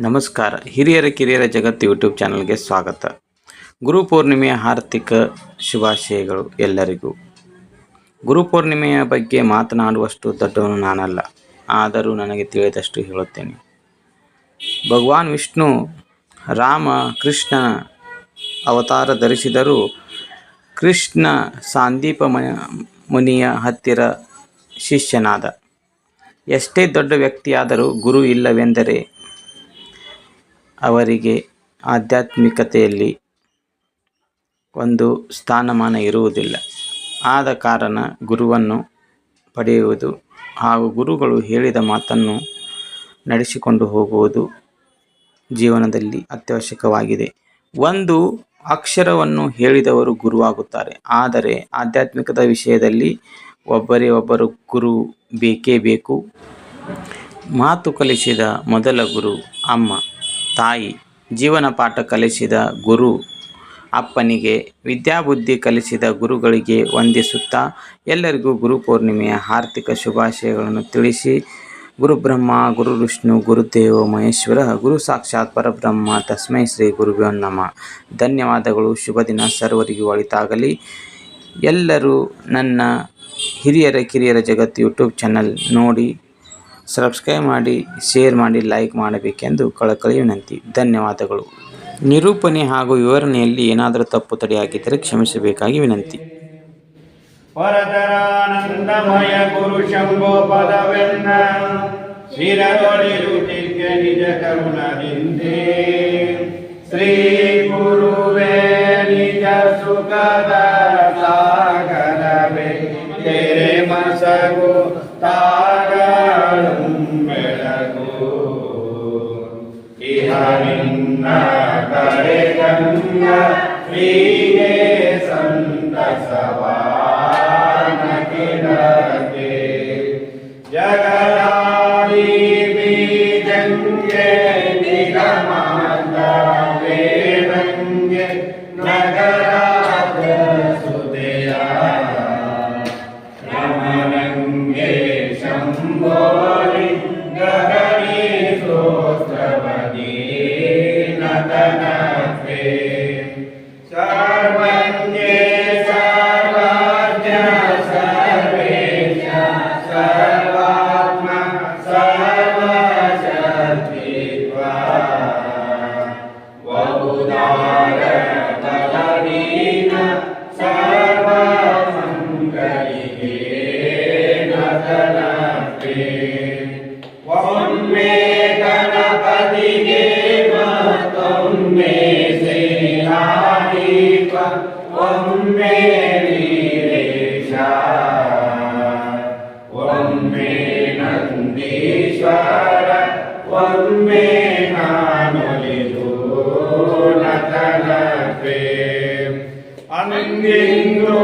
ನಮಸ್ಕಾರ. ಹಿರಿಯರ, ಕಿರಿಯರ ಜಗತ್ತು ಯೂಟ್ಯೂಬ್ ಚಾನಲ್ಗೆ ಸ್ವಾಗತ. ಗುರು ಪೂರ್ಣಿಮೆಯ ಆರ್ಥಿಕ ಶುಭಾಶಯಗಳು ಎಲ್ಲರಿಗೂ. ಗುರು ಪೂರ್ಣಿಮೆಯ ಬಗ್ಗೆ ಮಾತನಾಡುವಷ್ಟು ದೊಡ್ಡವನು ನಾನಲ್ಲ. ಆದರೂ ನನಗೆ ತಿಳಿದಷ್ಟು ಹೇಳುತ್ತೇನೆ. ಭಗವಾನ್ ವಿಷ್ಣು ರಾಮ, ಕೃಷ್ಣ ಅವತಾರ ಧರಿಸಿದರೂ ಕೃಷ್ಣ ಸಾಂದೀಪ ಮುನಿಯ ಹತ್ತಿರ ಶಿಷ್ಯನಾದ. ಎಷ್ಟೇ ದೊಡ್ಡ ವ್ಯಕ್ತಿಯಾದರೂ ಗುರು ಇಲ್ಲವೆಂದರೆ ಅವರಿಗೆ ಆಧ್ಯಾತ್ಮಿಕತೆಯಲ್ಲಿ ಒಂದು ಸ್ಥಾನಮಾನ ಇರುವುದಿಲ್ಲ. ಆದ ಕಾರಣ ಗುರುವನ್ನು ಪಡೆಯುವುದು ಹಾಗೂ ಗುರುಗಳು ಹೇಳಿದ ಮಾತನ್ನು ನಡೆಸಿಕೊಂಡು ಹೋಗುವುದು ಜೀವನದಲ್ಲಿ ಅತ್ಯವಶ್ಯಕವಾಗಿದೆ. ಒಂದು ಅಕ್ಷರವನ್ನು ಹೇಳಿದವರು ಗುರುವಾಗುತ್ತಾರೆ. ಆದರೆ ಆಧ್ಯಾತ್ಮಿಕದ ವಿಷಯದಲ್ಲಿ ಒಬ್ಬರೇ ಒಬ್ಬರು ಗುರು ಬೇಕೇ ಬೇಕು. ಮಾತು ಕಲಿಸಿದ ಮೊದಲ ಗುರು ಅಮ್ಮ. ತಾಯಿ ಜೀವನ ಪಾಠ ಕಲಿಸಿದ ಗುರು ಅಪ್ಪನಿಗೆ ವಿದ್ಯಾಬುದ್ಧಿ ಕಲಿಸಿದ ಗುರುಗಳಿಗೆ ವಂದಿಸುತ್ತಾ ಎಲ್ಲರಿಗೂ ಗುರು ಪೂರ್ಣಿಮೆಯ ಆರ್ಥಿಕ ಶುಭಾಶಯಗಳನ್ನು ತಿಳಿಸಿ ಗುರುಬ್ರಹ್ಮ ಗುರು ವಿಷ್ಣು ಗುರುದೇವ ಮಹೇಶ್ವರ, ಗುರು ಸಾಕ್ಷಾತ್ ಪರಬ್ರಹ್ಮ, ತಸ್ಮೈ ಶ್ರೀ ಗುರುಭ್ಯೋ ನಮ. ಧನ್ಯವಾದಗಳು. ಶುಭ ದಿನ ಸರ್ವರಿಗೂ ಒಳಿತಾಗಲಿ ಎಲ್ಲರೂ ನನ್ನ ಹಿರಿಯರ ಕಿರಿಯರ ಜಗತ್ತು ಯೂಟ್ಯೂಬ್ ಚಾನಲ್ ನೋಡಿ ಸಬ್ಸ್ಕ್ರೈಬ್ ಮಾಡಿ ಶೇರ್ ಮಾಡಿ ಲೈಕ್ ಮಾಡಬೇಕೆಂದು ಕಳಕಳಿ ವಿನಂತಿ. ಧನ್ಯವಾದಗಳು. ನಿರೂಪಣೆ ಹಾಗೂ ವಿವರಣೆಯಲ್ಲಿ ಏನಾದರೂ ತಪ್ಪು ತಡೆಯಾಗಿದ್ದರೆ ಕ್ಷಮಿಸಬೇಕಾಗಿ ವಿನಂತಿ. ಪರತರಾನಂದಮಯ ಗುರು ಶಂಭೋ ಪದವೆನ್ನ ಶಿರದೊಳಿರುತ್ತಿದ್ದ ನಿಜ ಕರುಣದಿಂದೆ. ಶ್ರೀ ಗುರುವೇ ನಿಜ ಸುಖದ ಸಾಗರವೇ ತೆರೆ ಮಸಗು कन्या करे कन्या श्रीने संत सवान के लगे जगदारी बीजंगे निगमांता देवंगे नगराद सुदया ಮತ್ತೊಮ್ಮೆ ಸೇನಾದೀಪ ಒಮ್ಮೆ ವೀರೇಶ ಒಮ್ಮೆ ನಂದೀಶ್ವರ ಒಮ್ಮೆ ನಾನೊಲಿದು ನತನಕ್ಕೆ ಅಂದಿಂದು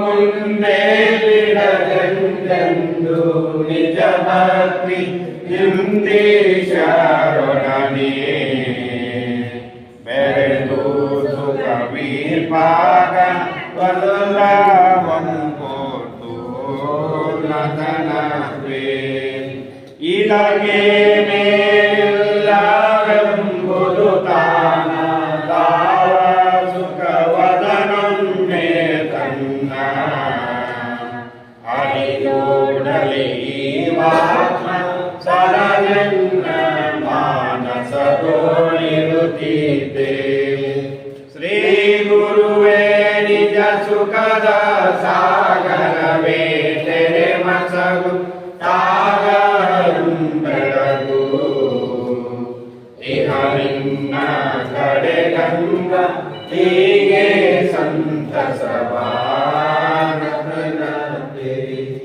ಮುಂದೆ ಬಿಡದೆಂದೆಂದು ನಿಜ ಭಕ್ತಿ ಹಿಂದೀಶರೊಡನೆ ಶ್ರೀ ಗುರುವೇ ನಿಜ ಸುಖದ ಸಾಗರವೇ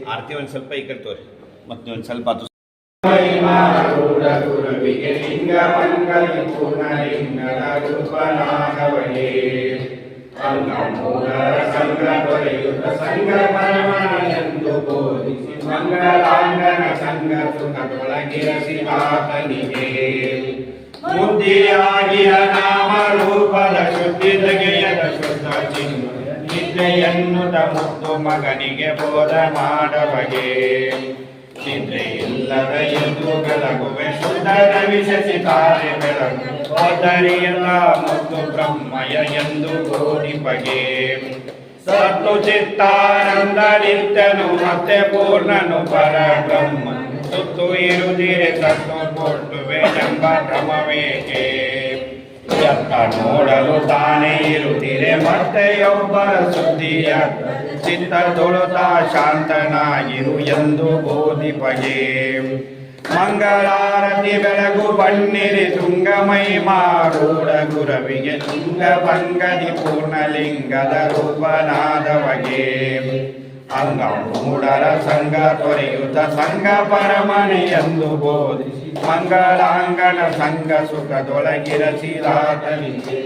ಆರತಿ ಒಂದು ಸ್ವಲ್ಪ ಈ ಕಡೆ ತೋರಿ ಮತ್ತೆ ಒಂದು ಸ್ವಲ್ಪ ಅದು ಗುರವಿಗೆ ಲಿಂಗ ಮಂಗಲಿ ಪೂರ್ಣಲಿಂಗದ ರೂಪನಾಗವೇ ಅಂಗಮೂಲ ಸಂಗ ದೊರೆಯುತ್ತ ಸಂಗ ಪರಮಣ ಎಂದು ಬೋಧಿಸಿ ಮಂಗಲಾಂಗನ ಸಂಗ ಸುಖದೊಳಗಿರಸಿ ಆತನಿಗೆ ಬುದ್ಧಿಯಾಗಿಯ ನಾಮ ರೂಪದ ಶುದ್ಧಿ ತೆಗೆಯದ ಶುದ್ಧ ಚಿನ್ನ ನಿದ್ರೆಯನ್ನು ಮುದ್ದು ಮಗನಿಗೆ ಬೋಧ ಮಾಡಬಗೆ ಇಲ್ಲದ ಎಂದು ಬೆಳಗುವೆ ಶುದ್ಧರ ವಿಶಸಿತಾರೆ ಬೆಳಗು ಓದರಿಯಲ್ಲ ಮತ್ತು ಬ್ರಹ್ಮಯ ಎಂದು ಬೋಧಿಪಗೆ ಸತ್ತು ಚಿತ್ತಾನಂದ ನಿಂತನು ಮತ್ತೆ ಪೂರ್ಣನು ಪರ ಬ್ರಹ್ಮ ಸುತ್ತು ಇರುದಿರೆ ಸತ್ತು ಕೊಟ್ಟುವೆ ಎಂಬ ಭ್ರಮವೇಕೆ ಎತ್ತ ನೋಡಲು ತಾನೇ ಇರುತ್ತಿರೆ ಮತ್ತೆ ಒಬ್ಬರ ಸುದ್ದಿಯ ಚಿತ್ತ ತೊಳುತ್ತ ಶಾಂತನಾಗಿರು ಎಂದು ಬೋಧಿಪಗೆ. ಮಂಗಳಾರತಿ ಬೆಳಗು ಬಣ್ಣಿರಿ ತುಂಗಮೈ ಮಾರೂಢ ಗುರವಿಗೆ ತುಂಗ ಭಂಗದಿ ಪೂರ್ಣಲಿಂಗದ ರೂಪನಾದವಗೆ. ಅಂಗ ಮೂಢರ ಸಂಘ ತೊರೆಯುತ್ತ ಸಂಘ ಪರಮನೆ ಎಂದು ಬೋಧಿಸಿ ಮಂಗಳಾಂಗನ ಸಂಘ ಸುಖದೊಳಗಿರಸಿದಾತನಿಗೆ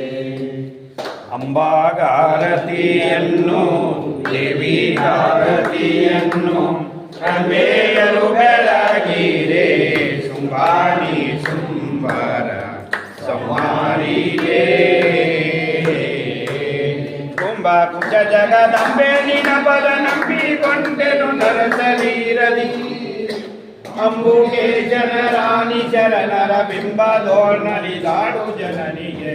ಅಂಬಾಗಾರತಿಯನ್ನು ದೇವಿಗಾರತಿಯನ್ನು ರಮೇಯರು ಬೆಳಗಿರೆ ಶುಂಭಾನಿ ಶುಂಭರ ಸಂಹಾರಿಗೆ ಕುಂಭ ಕುಜ ಜಗದಂಬೆ ನಿನ ಪದ ನಂಬಿಕೊಂಡೆನು ನರಸರೀರದಿ ಅಂಬುಗೆ ಜನರಾಣಿ ಚರಣರ ಬಿಂಬದೋರ್ನಲಿದಾಡು ಜನನಿಗೆ.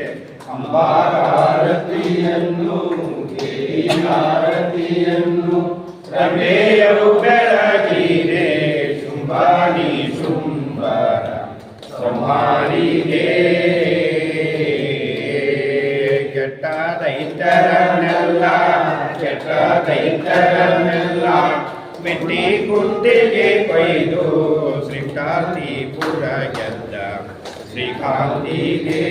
ಅಂಬಾರತಿಯನ್ನು ಆರತಿಯನ್ನು ರಮೇಯರು ಬೆಳಗಿರೆ ಮೆಟ್ಟಿ ಕುಂತಿಗೆ ಕೊಯ್ದು ಶ್ರೀಕಾಂತಿ ಪುರ ಗೆದ್ದ ಶ್ರೀಕಾಂತಿಗೆ.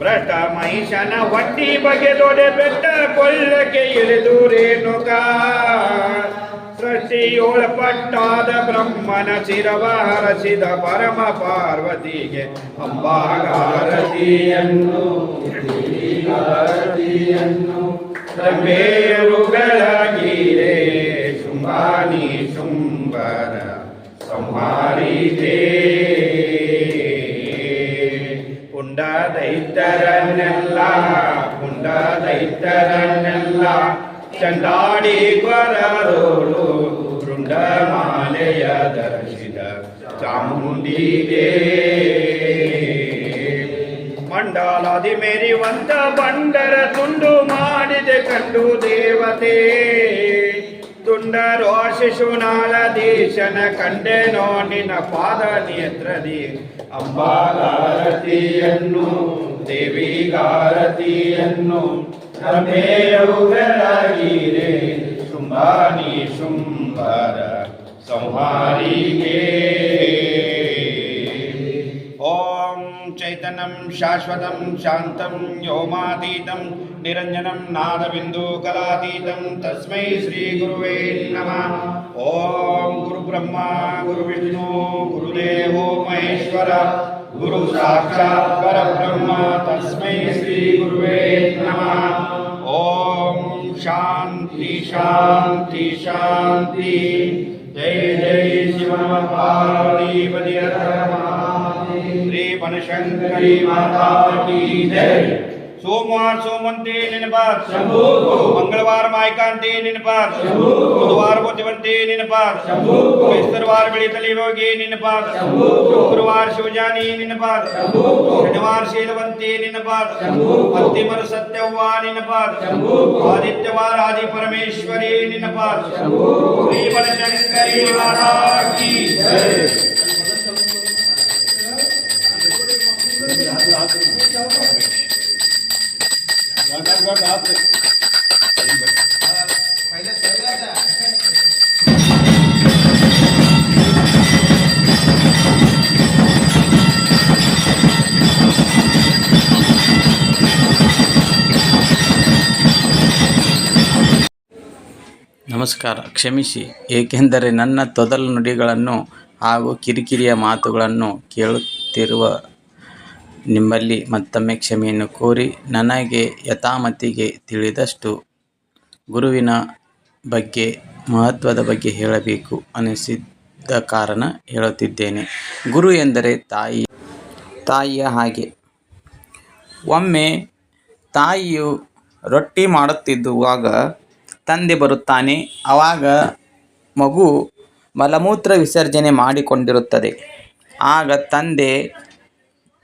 ಭ್ರಷ್ಟ ಮಹಿಷನ ಹೊಟ್ಟಿ ಬಗೆದೊಡೆ ಬೆಟ್ಟ ಕೊಲ್ಲಕ್ಕೆ ಇಳಿದು ರೇಣುಕ ಸೃಷ್ಟಿಯೊಳಪಟ್ಟಾದ ಬ್ರಹ್ಮನ ಶಿರವ ಹರಸಿದ ಪರಮ ಪಾರ್ವತಿಗೆ ಅಂಬಾಗಾರತಿಯನ್ನು ಆರತಿಯನ್ನು ದೈತರನ್ನೆಲ್ಲ ಚಂಡಾಡಿ ಕೊರರೋಳು ವೃಂದಮಾಲೆಯ ಧರಿಸಿದ ಚಾಮುಂಡಿಗೆ. ಮೇರಿ ಮೇರಿವಂತ ಬಂಡರ ತುಂಡು ಮಾಡಿದೆ ಕಂಡು ದೇವತೆ. ತುಂಡರೋ ಶಿಶುನಾಳ ದೇಶನ ಕಂಡೆನೋ ನಿನ್ನ ಪಾದ ನೇತ್ರದಿ ಅಂಬಾಗಾರತಿಯನ್ನು, ದೇವಿಗಾರತಿಯನ್ನು. ರಮೇಯರು ಬೆಳಗಿರೆ ಶುಂಭಾನಿ ಶುಂಭರ ಸಂಹಾರಿಗೆ ಓಂ ಚೈತನ್ಯಂ ಶಾಶ್ವತಂ ಶಾಂತಂ ವ್ಯೋಮಾತೀತಂ ನಿರಂಜನಂ ನಾದಬಿಂದು ಕಲಾತೀತಂ ತಸ್ಮೈ ಶ್ರೀ ಗುರುವೇ ನಮಃ ಓಂ ಗುರು ಬ್ರಹ್ಮ ಗುರು ವಿಷ್ಣು ಗುರುದೇವೋ ಮಹೇಶ್ವರ गुरु साक्षात् परब्रह्म तस्मै श्री गुरुवे नमः। ओम शांति शांति शांति जय जय शिव पार्वती श्री बनशंकरी माता की जय। सोमवार सोमवंती निनपात मंगळवार मायकांती निनपात बुधवार बुद्धिवंती निनपात बेस्तरवार बिळीतली योगी निनपात शुक्रवार शिवजानी निनपात शनिवार शीलवंती निनपात अंतिमर सत्यव्वा निनपात आदित्यवार आदि परमेश्वरी निनपात श्री बनशंकरी माता की जय ನಮಸ್ಕಾರ. ಕ್ಷಮಿಸಿ, ಏಕೆಂದರೆ ನನ್ನ ತೊದಲು ನುಡಿಗಳನ್ನು ಹಾಗೂ ಕಿರಿಕಿರಿಯ ಮಾತುಗಳನ್ನು ಕೇಳುತ್ತಿರುವ ನಿಮ್ಮಲ್ಲಿ ಮತ್ತೊಮ್ಮೆ ಕ್ಷಮೆಯನ್ನು ಕೋರಿ ನನಗೆ ಯಥಾಮತಿಗೆ ತಿಳಿದಷ್ಟು ಗುರುವಿನ ಬಗ್ಗೆ, ಮಹತ್ವದ ಬಗ್ಗೆ ಹೇಳಬೇಕು ಅನಿಸಿದ್ದ ಕಾರಣ ಹೇಳುತ್ತಿದ್ದೇನೆ. ಗುರು ಎಂದರೆ ತಾಯಿ. ತಾಯಿಯ ಹಾಗೆ. ಒಮ್ಮೆ ತಾಯಿಯು ರೊಟ್ಟಿ ಮಾಡುತ್ತಿದ್ದುವಾಗ ತಂದೆ ಬರುತ್ತಾನೆ ಆವಾಗ ಮಗು ಮಲಮೂತ್ರ ವಿಸರ್ಜನೆ ಮಾಡಿಕೊಂಡಿರುತ್ತದೆ. ಆಗ ತಂದೆ,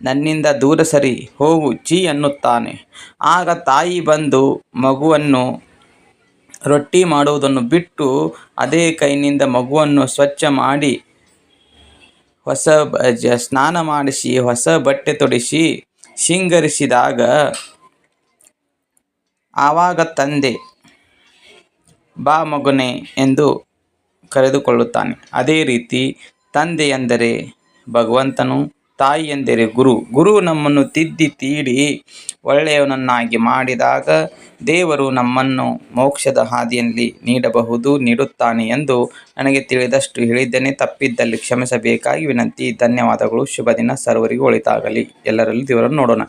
ನನ್ನಿಂದ ದೂರ ಸರಿ ಹೋಗು, ಚೀ ಅನ್ನುತ್ತಾನೆ. ಆಗ ತಾಯಿ ಬಂದು ಮಗುವನ್ನು ರೊಟ್ಟಿ ಮಾಡುವುದನ್ನು ಬಿಟ್ಟು ಅದೇ ಕೈನಿಂದ ಮಗುವನ್ನು ಸ್ವಚ್ಛ ಮಾಡಿ, ಹೊಸ ಜ, ಸ್ನಾನ ಮಾಡಿಸಿ, ಹೊಸ ಬಟ್ಟೆ ತೊಡಿಸಿ, ಶೃಂಗರಿಸಿದಾಗ, ಆವಾಗ ತಂದೆ ಬಾ ಮಗನೇ ಎಂದು ಕರೆದುಕೊಳ್ಳುತ್ತಾನೆ. ಅದೇ ರೀತಿ ತಂದೆ ಎಂದರೆ ಭಗವಂತನು ತಾಯಿ ಎಂದರೆ ಗುರು. ಗುರು ನಮ್ಮನ್ನು ತಿದ್ದಿ ತೀಡಿ ಒಳ್ಳೆಯವನನ್ನಾಗಿ ಮಾಡಿದಾಗ ದೇವರು ನಮ್ಮನ್ನು ಮೋಕ್ಷದ ಹಾದಿಯಲ್ಲಿ ನೀಡಬಹುದು, ನೀಡುತ್ತಾನೆ ಎಂದು ನನಗೆ ತಿಳಿದಷ್ಟು ಹೇಳಿದ್ದೇನೆ. ತಪ್ಪಿದ್ದಲ್ಲಿ ಕ್ಷಮಿಸಬೇಕಾಗಿ ವಿನಂತಿ. ಧನ್ಯವಾದಗಳು. ಶುಭ ದಿನ ಸರ್ವರಿಗೂ ಒಳಿತಾಗಲಿ. ಎಲ್ಲರಲ್ಲಿ ದೇವರನ್ನು ನೋಡೋಣ.